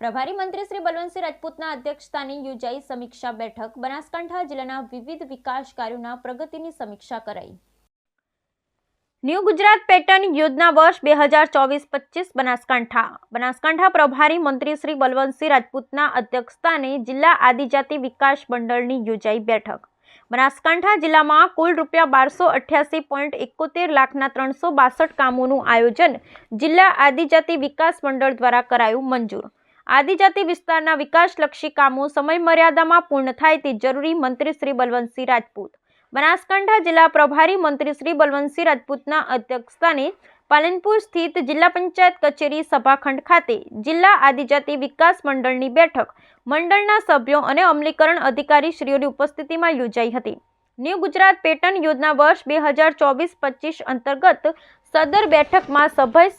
પ્રભારી મંત્રી શ્રી બલવંતસિંહ રાજપૂતના અધ્યક્ષસ્થાને યોજાઈ સમીક્ષા બેઠક બનાસકાંઠા જિલ્લાના વિવિધ વિકાસ કાર્યોના પ્રગતિની સમીક્ષા કરાઈ. ન્યૂ ગુજરાત પેટર્ન યોજના વર્ષ બે હજાર ચોવીસ પચીસ બનાસકાંઠા. બનાસકાંઠા પ્રભારી મંત્રી શ્રી બલવંતસિંહ રાજપૂતના અધ્યક્ષસ્થાને જિલ્લા આદિજાતિ વિકાસ મંડળની યોજાઈ બેઠક. બનાસકાંઠા જિલ્લામાં કુલ રૂપિયા બારસો અઠ્યાસી પોઈન્ટ એકોતેર લાખના ત્રણસો બાસઠ કામોનું આયોજન જિલ્લા આદિજાતિ વિકાસ મંડળ દ્વારા કરાયું મંજૂર. આદિજાતિ વિસ્તારના વિકાસલક્ષી કામો સમયમર્યાદામાં પૂર્ણ થાય તે જરૂરી મંત્રી શ્રી બલવંતસિંહ રાજપૂત. બનાસકાંઠા જિલ્લા પ્રભારી મંત્રી શ્રી બલવંતસિંહ રાજપૂતના અધ્યક્ષસ્થાને પાલનપુર સ્થિત જિલ્લા પંચાયત કચેરી સભાખંડ ખાતે જિલ્લા આદિજાતિ વિકાસ મંડળની બેઠક મંડળના સભ્યો અને અમલીકરણ અધિકારી શ્રીઓની ઉપસ્થિતિમાં યોજાઈ હતી. ન્યૂ ગુજરાત પેટર્ન યોજના વર્ષ બે હજાર ચોવીસ પચીસ અંતર્ગત સદર બેઠકમાં સભ્ય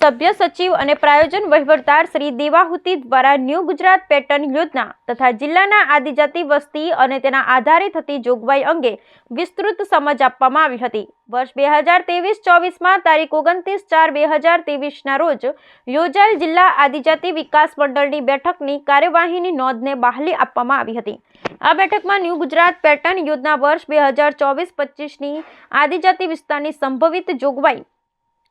સભ્ય સચિવ અને પ્રાયોજન વહીવટદાર શ્રી દેવાહુતિ દ્વારા ન્યૂ ગુજરાત પેટર્ન યોજના તથા જિલ્લાના આદિજાતિ વસ્તી અને તેના આધારે થતી જોગવાઈ અંગે વિસ્તૃત સમજ આપવામાં આવી હતી. વર્ષ બે હજાર ત્રેવીસ ચોવીસમાં તારીખ ઓગણત્રીસ ચાર બે હજાર ત્રેવીસના રોજ યોજાયેલ જિલ્લા આદિજાતિ વિકાસ મંડળની બેઠકની કાર્યવાહીની નોંધને બહાલી આપવામાં આવી હતી. આ બેઠકમાં ન્યૂ ગુજરાત પેટર્ન યોજના વર્ષ બે હજાર ચોવીસ પચીસની આદિજાતિ વિસ્તારની સંભવિત જોગવાઈ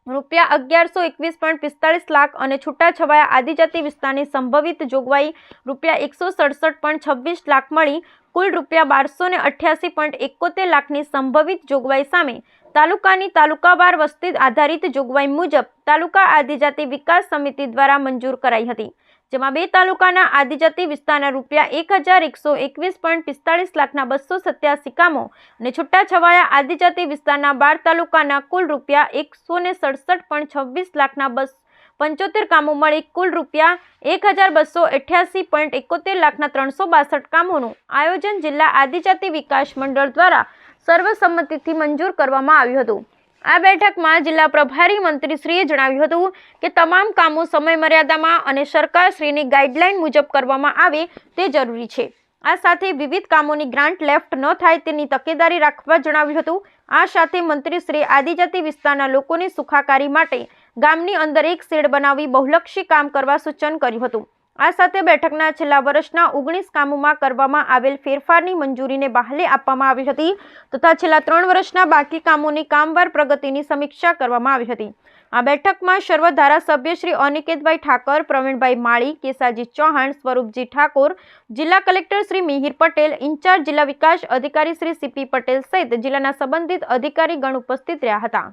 રૂપિયા અગિયારસો એકવીસ પોઈન્ટ પિસ્તાળીસ લાખ અને છૂટાછવાયા આદિજાતિ વિસ્તારની સંભવિત જોગવાઈ રૂપિયા એકસો સડસઠ પોઈન્ટ છવ્વીસ લાખ મળી. કુલ રૂપિયા બારસો ને અઠ્યાસી પોઈન્ટ એકોતેર લાખની સંભવિત જોગવાઈ સામે તાલુકાની તાલુકાવાર વસ્તી આધારિત જોગવાઈ મુજબ તાલુકા આદિજાતિ વિકાસ સમિતિ દ્વારા મંજૂર કરાઈ હતી, જેમાં બે તાલુકાના આદિજાતિ વિસ્તારના રૂપિયા એક હજાર એકસો એકવીસ પોઈન્ટ પિસ્તાળીસ લાખના બસો સત્યાસી કામો અને છૂટાછવાયા આદિજાતિ વિસ્તારના બાર તાલુકાના કુલ રૂપિયા એકસો ને સડસઠ પોઈન્ટ છવ્વીસ લાખના બસ પંચોતેર કામો મળી કુલ રૂપિયા એક હજાર બસો અઠ્યાસી પોઈન્ટ એકોતેર લાખના ત્રણસો બાસઠ કામોનું આયોજન જિલ્લા આદિજાતિ વિકાસ મંડળ દ્વારા સર્વસંમતિથી મંજૂર કરવામાં આવ્યું હતું. આ બેઠકમાં જિલ્લા પ્રભારી મંત્રીશ્રીએ જણાવ્યું હતું કે તમામ કામો સમયમર્યાદામાં અને સરકારશ્રીની ગાઈડલાઈન મુજબ કરવામાં આવે તે જરૂરી છે. આ સાથે વિવિધ કામોની ગ્રાન્ટ લેફ્ટ ન થાય તેની તકેદારી રાખવા જણાવ્યું હતું. આ સાથે મંત્રીશ્રીએ આદિજાતિ વિસ્તારના લોકોની સુખાકારી માટે ગામની અંદર એક શેડ બનાવી બહુલક્ષી કામ કરવા સૂચન કર્યું હતું. આ સાથે બેઠકના છેલ્લા વર્ષના ઓગણીસ કામોમાં કરવામાં આવેલ ફેરફારની મંજૂરીને બહાલે આપવામાં આવી હતી તથા છેલ્લા ત્રણ વર્ષના બાકી કામોની કામવાર પ્રગતિની સમીક્ષા કરવામાં આવી હતી. આ બેઠકમાં સર્વ ધારાસભ્ય શ્રી અનિકેતભાઈ ઠાકર, પ્રવીણભાઈ માળી, કેસાજી ચૌહાણ, સ્વરૂપજી ઠાકોર, જિલ્લા કલેક્ટર શ્રી મિહિર પટેલ, ઇન્ચાર્જ જિલ્લા વિકાસ અધિકારી શ્રી સીપી પટેલ સહિત જિલ્લાના સંબંધિત અધિકારીગણ ઉપસ્થિત રહ્યા હતા.